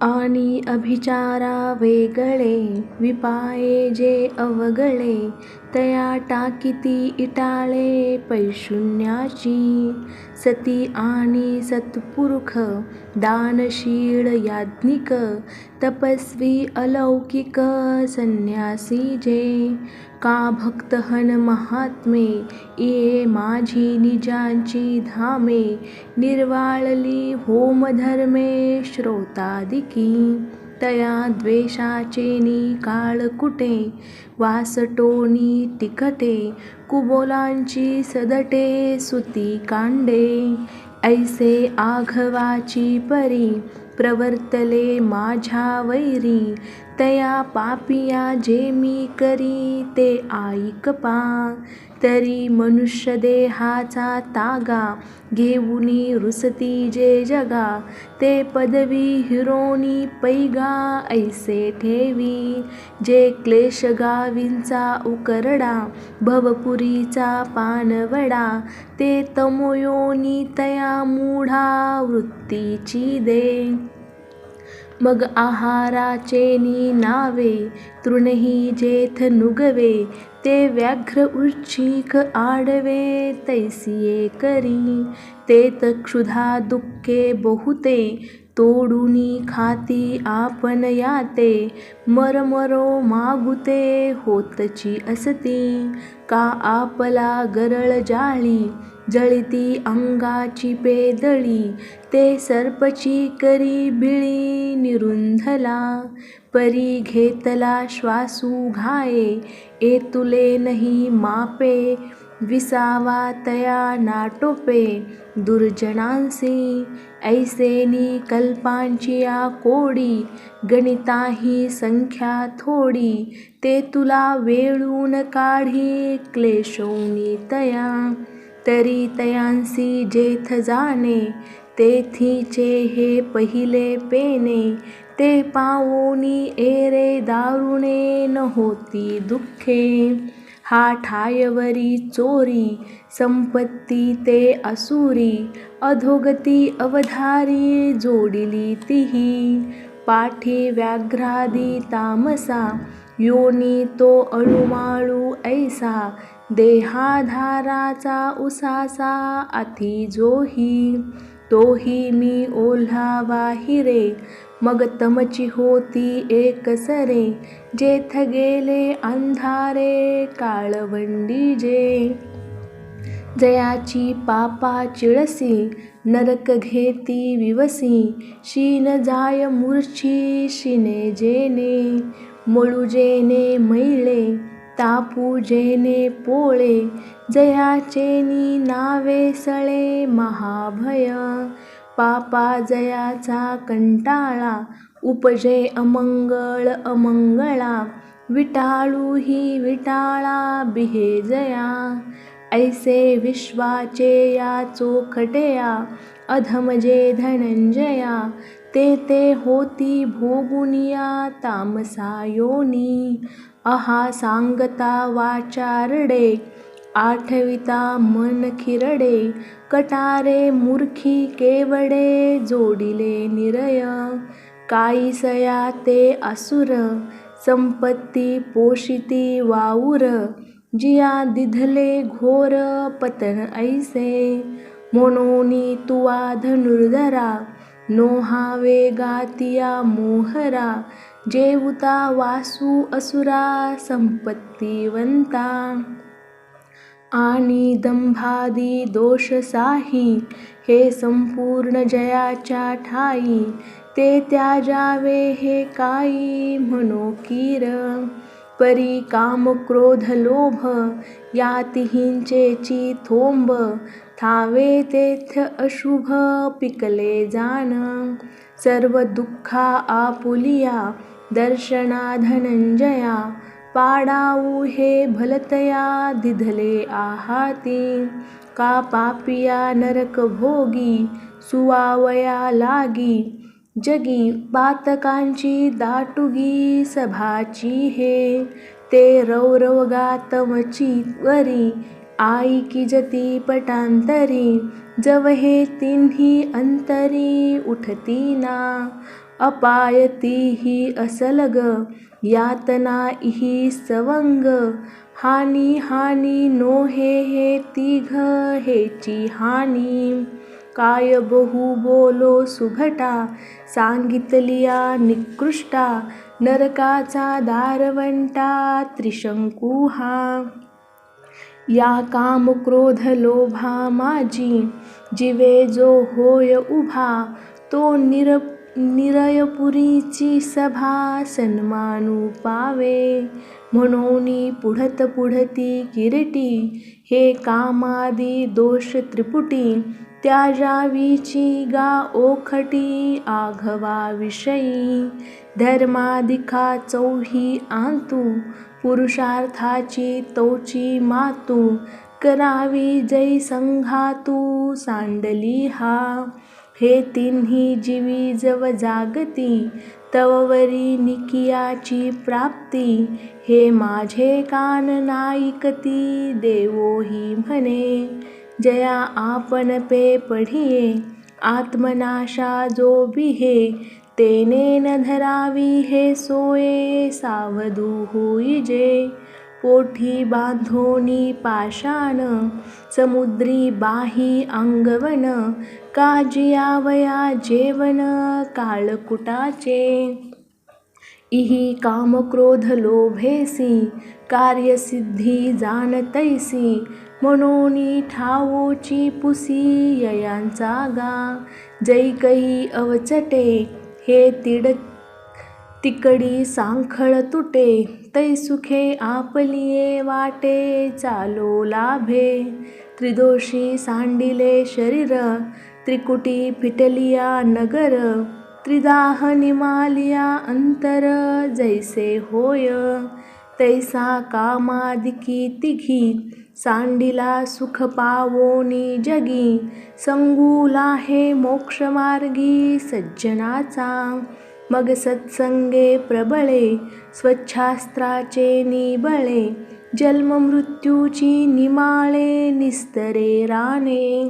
आणि अभिचारा वेगळे विपाये जे अवगळे तया टाकिती इटाळे पैशून्याची. सती आणि सत्पुरुख दानशील याज्ञिक तपस्वी अलौकिक संन्यासी जे का भक्तहन महात्मे? ये माझी निजांची धामे निर्वाळली होमधर्मे श्रोतादिकी. तया द्वेषाचेनी काळकुटे वासटोनी टिकटे कुबोलांची सदटे सुती कांडे. ऐसे आघवाची परी प्रवर्तले माझ्या वैरी तया पापिया जे मी करी ते ऐक पा तरी मनुष्य देहाचा तागा घेऊनी रुसती जे जगा. ते पदवी हिरोनी पैगा ऐसे ठेवी. जे क्लेश गावींचा उकरडा भवपुरीचा पानवडा. ते तमोयोनी तया मूढा वृत्तीची दे. मग आहाराचेनी नावे तृणही जेथ नुगवे ते व्याघ्र उच्छीक आडवे तैसिये करी तेत क्षुधा दुःखे बहुते तोडुनी खाती आपण याते मरमरो मागुते होतची असती. का आपला गरळ जाळी जळती अंगाची पेदळी ते सर्पची करी बिळी निरुंधला. परी घेतला श्वासू घाये तुले नाही मापे. विसावा तया नाटोपे दुर्जनांसी. ऐसेनी कल्पांचिया कोडी गणिताही संख्या थोडी. ते तुला वेळून काढी क्लेशोनी तया. तरी तयांसी जेथ जाणे तेथीचे हे पहिले पेने ते पाऊनी एरे दारुणे न होती दुःखे. हा ठायवरी चोरी संपत्ती ते असुरी अधोगती अवधारी जोडिली तिही. पाठी व्याघ्रादी तामसा योनी तो अळुमाळू ऐसा देहाधाराचा उसासा अति जोही तोही मी ओल्हा हिरे मग तमची होती एकसरे जेथ गेले अंधारे काळवंडी जे. जयाची पापा चिळसी नरक घेती विवसी शीन जाय मूर्छी शिने जेने मळू जेने मैळे तापू जेने पोळे जयाचेनी नावे सळे महाभय. पापा जयाचा कंटाळा उपजे अमंगळ अमंगळा विटाळू ही विटाळा बिहे जया. ऐसे विश्वाचे या चोखटया अधमजे धनंजया ते ते होती भोगुनिया तामसा योनी. अहा सांगता वाचारडे आठविता मन खिरडे कटारे मूर्खी केवडे जोडिले निरय. काईसया ते असुर संपत्ती पोषिती वाऊर जिया दिधले घोर पतन ऐसे. मोनोनी तुवा धनुर्धरा नोहावे गातिया मोहरा जेवुता वासू असुरा संपत्तीवंता। आणि दंभादी दोष साही हे संपूर्ण जयाच्या ठाई ते त्याजावे हे काई म्हणो कीर परी काम क्रोध लोभ या तिहींचेची थोंब थावे तेथ अशुभ पिकले जाण। सर्व दुःखा आपुलिया दर्शना धनंजया पाडाऊ हे भलतया दिधले आहाती का पापिया नरक भोगी सुवावया लागी जगी पातकांची दाटुगी सभाची हे ते रौरवगातमची वरी आई की जती पटांतरी जव हे तिन्ही अंतरी उठती ना. अपायतीही असलग यातना इही सवंग. हानी हानी नो हे हे तिघ हेची हानी. काय बहु बोलो सुभटा सांगितलिया निकृष्टा नरकाचा दारवंटा त्रिशंकू हा या काम क्रोध लोभा माझी जिवे जो होय उभा तो निर निरयपुरीची सभा सन्मानू पावे. म्हणून पुढत पुढती किरीटी हे कामादी दोष त्रिपुटी. त्याजावीची गा ओखटी आघवा विषयी. धर्मादिखा चौही आंतू पुरुषार्थाची तोची मातू करावी जै संघातू सांडली हा. हे तिन्ही जीवी जव जागती तववरी निकियाची प्राप्ती. हे माझे कान नाईकती देवोही म्हणे. जया आपण पे पढिये आत्मनाशा जो बिहे तेने न धरावी हे सोये सावधू होईजे पोठी बांधोनी पाषाण समुद्री बाही अंगवन काजियावया जेवण काळकुटाचे. इही कामक्रोध लोभेसी कार्यसिद्धी जाणतैसी मनोनी ठावोची पुसी ययांचा गा. जैकही अवचटे हे तिड तिकडी सांखळ तुटे तै सुखे आपलिये वाटे चालो लाभे. त्रिदोषी सांडिले शरीर त्रिकुटी फिटलिया नगर. त्रिदाह निमालिया अंतर जैसे होय. तैसा कामादिकी तिघी सांडिला सुख पावोनी जगी संगुला हे मोक्षमार्गी सज्जनाचा. मग सत्संगे प्रबळे स्वच्छास्त्राचे निबळे जन्म मृत्यूची निमाळे निस्तरे राणे.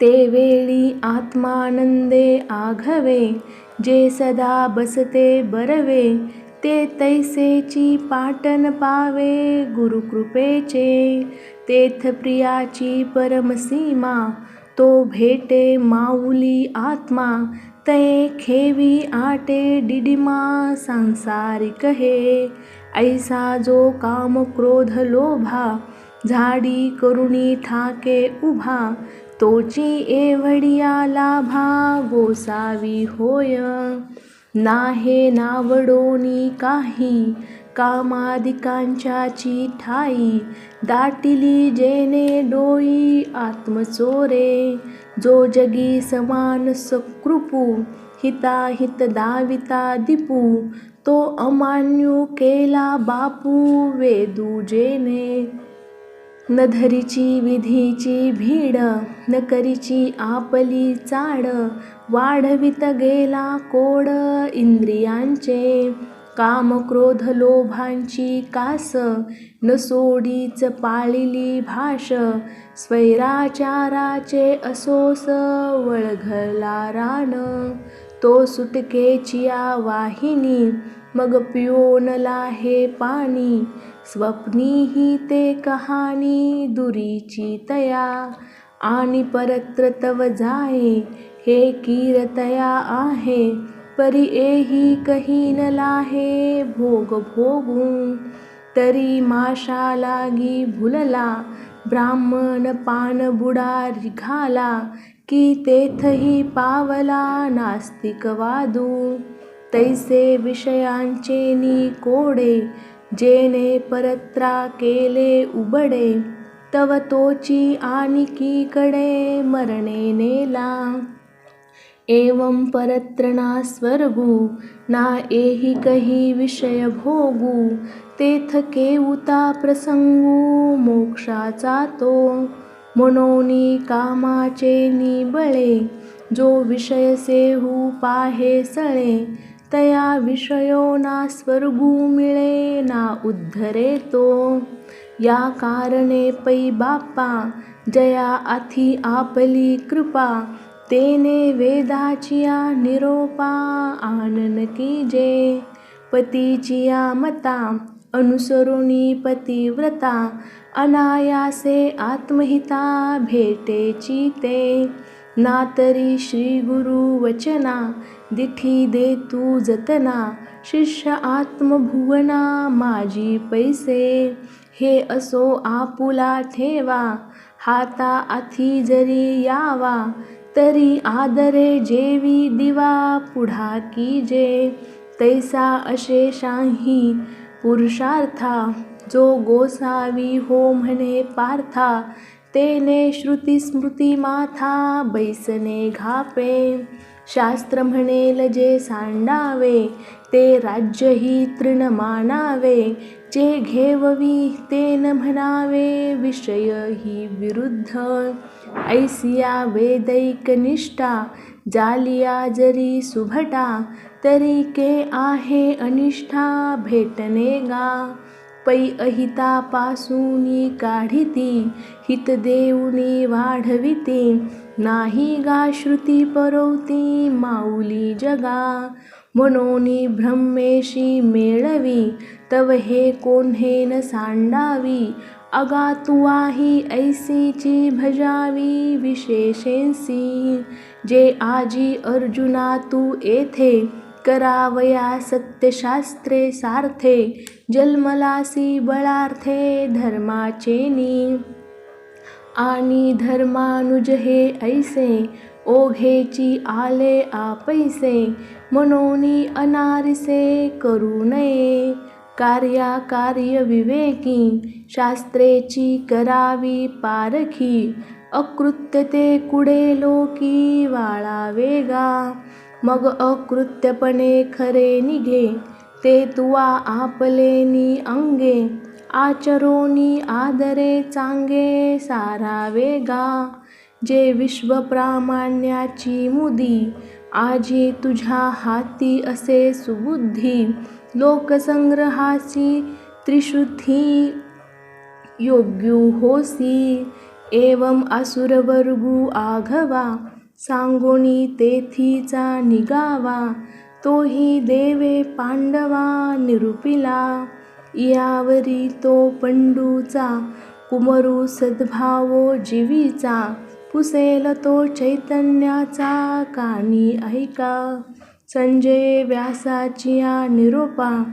ते वेळी आत्मानंदे आघवे जे सदा बसते बरवे ते तैसेची पाटन पावे गुरुकृपेचे तेथ प्रियाची परमसीमा तो भेटे माऊली आत्मा. तये खेवी आटे डिडिमा सांसारिक हे. ऐसा जो काम क्रोध लोभा झाडी करुणी ठाके उभा. तोची एवढिया लाभा गोसावी होय. नाहे नावडोनी काही कामादिकांच्याची ठाई दाटिली जेने डोई आत्मचोरे जो जगी समान सकृपू हिताहित दाविता दिपू तो अमान्यू केला बापू वेदू जेने. न धरीची विधीची भीड न करीची आपली चाड. वाढवित गेला कोड इंद्रियांचे. काम क्रोध लोभांची कास न सोडीच पाळिली भाष. स्वैराचाराचे असोस वळघला रान. तो सुटकेचिया वाहिनी मग पिओनला हे पाणी स्वप्नीही ते कहाणी दुरीची तया. आणि परत्र तव जाये हे कीरतया आहे. परी एही कही न लाहे भोग भोगून. तरी माशा लागी भुलला ब्राह्मण पान बुडा घाला की तेथही पावला नास्तिक वादू. तैसे विषयांचे नी कोडे जेने परत्रा केले उबडे तव तोची आणिकीकडे मरणे नेला. एवं परत्रणा स्वर्गू ना एही कही विषय भोगू तेथ केऊता प्रसंगू मोक्षाचा तो. मनोनी कामाचे निबळे जो विषय सेहू पाहे सळे तया विषयो ना स्वर्गूमिळे ना उद्धरे तो. या कारणे पै बाप्पा जया आथी आपली कृपा. तेने वेदाचिया निरोपा आनन कीजे पतीचिया मता अनुसरुणी पतिव्रता. अनायासे आत्महिता भेटेची ते. नातरी श्री गुरु वचना दिठी दे तू जतना शिष्य आत्मभुवना माझी पैसे. हे असो आपुला ठेवा हाता आथी जरी यावा तरी आदरे जेवी दिवा पुढा कीजे तैसा अशेषाही पुरुषार्था जो गोसावी हो म्हणे पार्था. तेने श्रुती स्मृती माथा बैसने घापे. शास्त्र म्हणेल जे सांडावे ते राज्यही तृण मानावे जे घेववी ते न म्हणावे विषय ही विरुद्ध. ऐसिया वेदैक निष्ठा जालिया जरी सुभटा तरी के आहे अनिष्ठा भेटणे गा. पै अहिता पासूनी काढिती हित देऊनी वाढविती. नाही गा श्रुती परवती माऊली जगा. म्हणोनी ब्रह्मेशी मेळवी तव हे कोन्हेन सांडावी. अगा तुवाही ऐसीची भजावी विशेषेंसी. जे आजी अर्जुना तू येथे करावया सत्यशास्त्रे सार्थे जन्मलासी बळार्थे धर्माचेनी आणि धर्मानुज हे ऐसे ओघेची आले आपैसे मनोनी अनारिसे करू नये. कार्या कार्य विवेकी शास्त्रेची करावी पारखी अकृत्य ते कुडे लोकी वाळा वेगा मग अकृत्यपणे खरे निघे. ते तुवा आपलेनी अंगे. आचरोनी आदरे चांगे सारावे गा जे विश्वप्रामाण्याची मुदी. आजी तुझ्या हाती असे सुबुद्धी. लोकसंग्रहाची त्रिशुद्धी. योग्यू होसी. एवं असुरवर्गु आघवा. सांगोनी तेथीचा निगावा तोही देवे पांडवा निरुपिला. यावरी तो पंडूचा कुमरू सद्भावो जीवीचा. पुसेल तो चैतन्याचा कानी ऐका. संजय व्यासाचिया निरोपा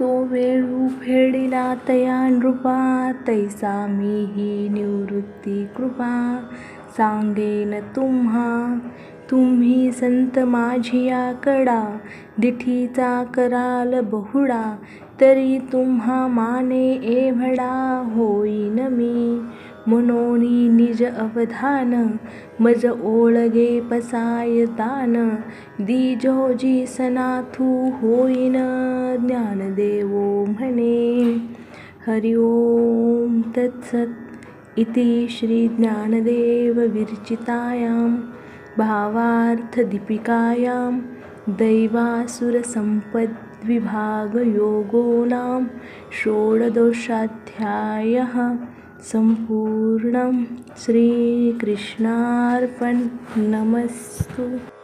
तो वेळू फेडिला तया नृपा तैसा मीही निवृत्ती कृपा. सांगेन तुम्हा तुम्ही संत माझिया कडा दिठीचा कराल बहुडा तरी तुम्हा माने एवढा होईन मी. मनोनी निज अवधान मज ओळगे पसायतान दिजोजी सनाथू होईन ज्ञानदेवो म्हणे. हरि ओम तत्सत इति श्री ज्ञानदेव विरचितायां भावार्थदीपिकायां दैवासुरसम्पद्विभागयोगो नाम षोडशोऽध्यायः सम्पूर्णं श्रीकृष्णार्पणमस्तु